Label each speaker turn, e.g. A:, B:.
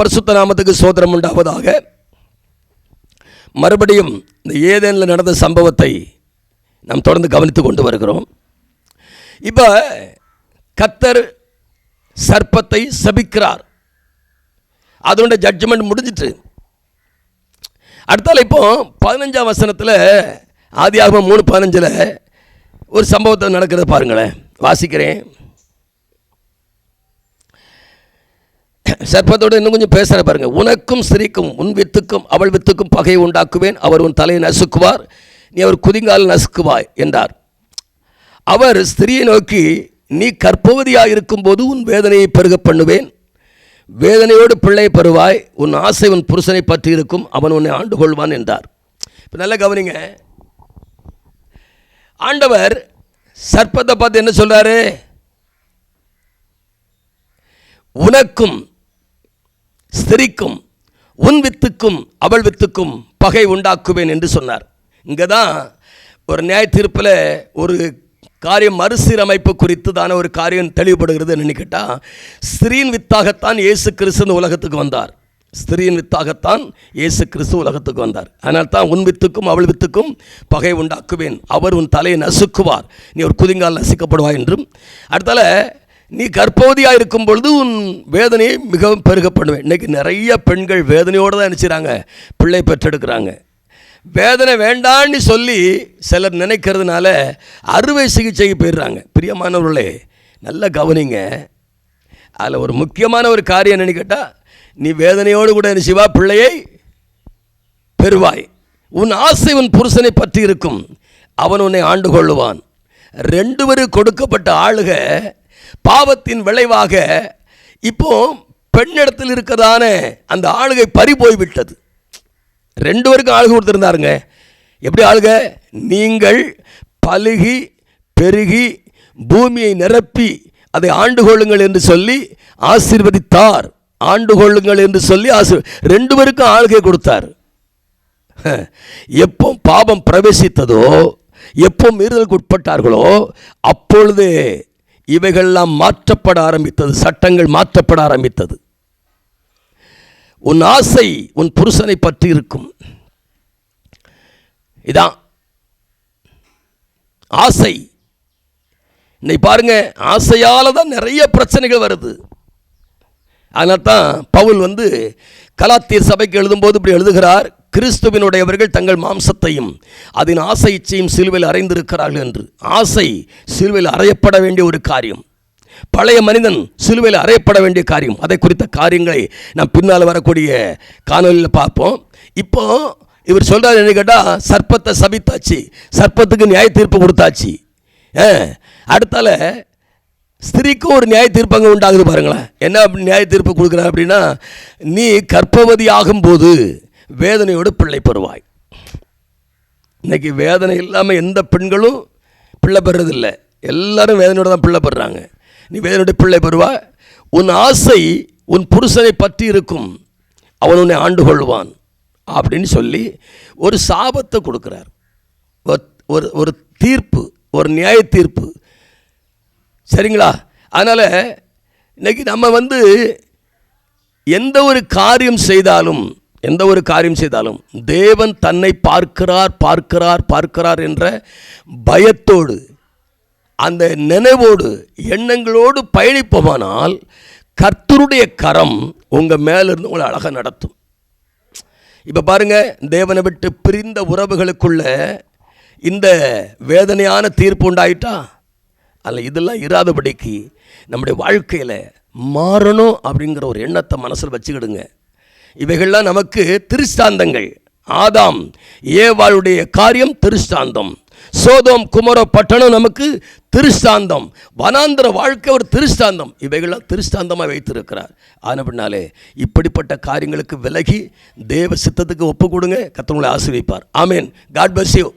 A: பரிசுத்த நாமத்துக்கு சோதனம் உண்டாவதாக. மறுபடியும் இந்த ஏதேனில் நடந்த சம்பவத்தை நாம் தொடர்ந்து கவனித்து கொண்டு வருகிறோம். இப்போ கத்தர் சர்ப்பத்தை சபிக்கிறார். அதோட ஜட்ஜ்மெண்ட் முடிஞ்சிட்டு. அடுத்தால இப்போ பதினஞ்சாம் வசனத்தில் ஆதியாகமம் மூணு பதினஞ்சில் ஒரு சம்பவத்தை நடக்கிறத பாருங்களேன். வாசிக்கிறேன். சர்ப்பத்தோடு இன்னும் கொஞ்சம் பேசுகிற பாருங்க. உனக்கும் சிரிக்கும் உன் வித்துக்கும் அவள் வித்துக்கும் பகையை உண்டாக்குவேன். அவர் உன் தலையை நசுக்குவார். நீ அவர் குதிங்கால் நசுக்குவாய் என்றார். அவர் ஸ்திரியை நோக்கி நீ கற்பவதியாக இருக்கும்போது உன் வேதனையை பெருக பண்ணுவேன். வேதனையோடு பிள்ளை பெறுவாய். உன் ஆசை உன் புருஷனை பற்றி இருக்கும். அவன் உன்னை ஆண்டு கொள்வான் என்றார். இப்போ நல்லா கவனிங்க. ஆண்டவர் சர்ப்பத்தை பார்த்து என்ன சொல்கிறாரு உனக்கும் ஸ்திரிக்கும் உன் வித்துக்கும் அவள் வித்துக்கும் பகை உண்டாக்குவேன் என்று சொன்னார். இங்கே தான் ஒரு நியாய தீர்ப்பில் ஒரு காரியம் மறுசீரமைப்பு குறித்து தான ஒரு காரியம் தெளிவுபடுகிறது நினைக்கிட்டால் ஸ்திரீன் வித்தாகத்தான் இயேசு கிறிஸ்து இந்த உலகத்துக்கு வந்தார். ஸ்திரீயின் வித்தாகத்தான் இயேசு கிறிஸ்து உலகத்துக்கு வந்தார். அதனால் தான் உன் வித்துக்கும் அவள் வித்துக்கும் பகை உண்டாக்குவேன். அவர் உன் தலையை நசுக்குவார். நீ ஒரு குதிங்கால் நசுக்கப்படுவாய் என்றும். அடுத்தால நீ கர்ப்பவதியாக இருக்கும் பொழுது உன் வேதனையை மிகவும் பெருக பண்ணுவேன் இன்றைக்கி நிறைய பெண்கள் வேதனையோடு தான் நினச்சிறாங்க. பிள்ளை பெற்றெடுக்கிறாங்க. வேதனை வேண்டான்னு சொல்லி சிலர் நினைக்கிறதுனால அறுவை சிகிச்சைக்கு போயிடுறாங்க. பிரியமானவர்களே நல்லா கவனிங்க. அதில் ஒரு முக்கியமான ஒரு காரியம் என்னன்னு கேட்டால் நீ வேதனையோடு கூட நினைச்சிவா பிள்ளையை பெறுவாய். உன் ஆசை உன் புருஷனை பற்றி இருக்கும். அவன் உன்னை ஆண்டு கொள்ளுவான். ரெண்டு பேரும் கொடுக்கப்பட்ட ஆளுக பாவத்தின் விளைவாக இப்போ பெண்ணிடத்தில் இருக்கதான அந்த ஆளுகை பறி போய்விட்டது. ரெண்டு பேருக்கும் ஆளுகை கொடுத்துருந்தாருங்க. எப்படி ஆளுக? நீங்கள் பழுகி பெருகி பூமியை நிரப்பி அதை ஆண்டு கொள்ளுங்கள் என்று சொல்லி ஆசீர்வதித்தார். ஆண்டு கொள்ளுங்கள் என்று சொல்லி ஆசீர் ரெண்டு பேருக்கும் ஆளுகை கொடுத்தார். எப்போ பாவம் பிரவேசித்ததோ எப்போ மீறுதலுக்கு உட்பட்டார்களோ அப்பொழுதே இவைகள்லாம் மாற்றப்பட ஆரம்பித்தது சட்டங்கள் மாற்றப்பட ஆரம்பித்தது. உன் ஆசை உன் புருஷனை பற்றி இருக்கும். இதான். ஆசை. இன்னைக்கு பாருங்க ஆசையால் தான் நிறைய பிரச்சனைகள் வருது. அதனால தான் பவுல் வந்து கலாத்திய சபைக்கு எழுதும்போது இப்படி எழுதுகிறார் கிறிஸ்துவினுடையவர்கள் தங்கள் மாம்சத்தையும் அதன் ஆசை இச்சையும் சிலுவையில் அறைந்திருக்கிறார்கள் என்று. ஆசை சிலுவையில் அறையப்பட வேண்டிய ஒரு காரியம். பழைய மனிதன் சிலுவையில் அறையப்பட வேண்டிய காரியம். அதை குறித்த காரியங்களை நாம் பின்னால் வரக்கூடிய காணொலியில் பார்ப்போம். இப்போ இவர் சொல்கிறார் என்ன கேட்டால் சர்ப்பத்தை சபித்தாச்சு. சர்ப்பத்துக்கு நியாய தீர்ப்பு கொடுத்தாச்சு. ஆ, அடுத்தால ஸ்திரீக்கும் ஒரு நியாய தீர்ப்பங்க உண்டாகுது பாருங்களேன். என்ன அப்படி நியாய தீர்ப்பு கொடுக்குறேன் அப்படின்னா நீ கர்ப்பவதி ஆகும்போது வேதனையோடு பிள்ளை பெறுவாய். இன்றைக்கி வேதனை இல்லாமல் எந்த பெண்களும் பிள்ளை பெறதில்ல எல்லாரும் வேதனையோடு தான் பிள்ளை பெறுறாங்க நீ வேதனையோட பிள்ளை பெறுவா உன் ஆசை உன் புருஷனை பற்றி இருக்கும். அவன் உன்னை ஆண்டு கொள்வான் அப்படின்னு சொல்லி ஒரு சாபத்தை கொடுக்குறார். ஒரு- ஒரு ஒரு தீர்ப்பு ஒரு நியாய தீர்ப்பு. சரிங்களா? அதனால் இன்னைக்கு நம்ம வந்து எந்த ஒரு காரியம் செய்தாலும் எந்த ஒரு காரியம் செய்தாலும் தேவன் தன்னை பார்க்கிறார் பார்க்கிறார் பார்க்கிறார் என்ற பயத்தோடு அந்த நினைவோடு எண்ணங்களோடு பயணிப்போமானால் கர்த்தருடைய கரம் உங்கள் மேலிருந்து உங்களை அழகாக நடத்தும். இப்போ பாருங்கள் தேவனை விட்டு பிரிந்த உறவுகளுக்குள்ள இந்த வேதனையான தீர்ப்பு உண்டாயிட்டா? அதில் இதெல்லாம் இராதபடிக்கு நம்முடைய வாழ்க்கையில் மாறணும் அப்படிங்கிற ஒரு எண்ணத்தை மனசில் வச்சுக்கிடுங்க. இவைகள்லாம் நமக்கு திருஷ்டாந்தங்கள். ஆதாம் ஏவாளுடைய காரியம் திருஷ்டாந்தம். சோதோம் குமர பட்டணம் நமக்கு திருஷ்டாந்தம். வனாந்திர வாழ்க்கை ஒரு திருஷ்டாந்தம். இவைகள்லாம் திருஷ்டாந்தமாக வைத்திருக்கிறார். ஆன பின்னாலே இப்படிப்பட்ட காரியங்களுக்கு விலகி தேவ சித்தத்துக்கு ஒப்பு கொடுங்க. கத்தவங்களை ஆசிரியப்பார் ஆமேன். God bless you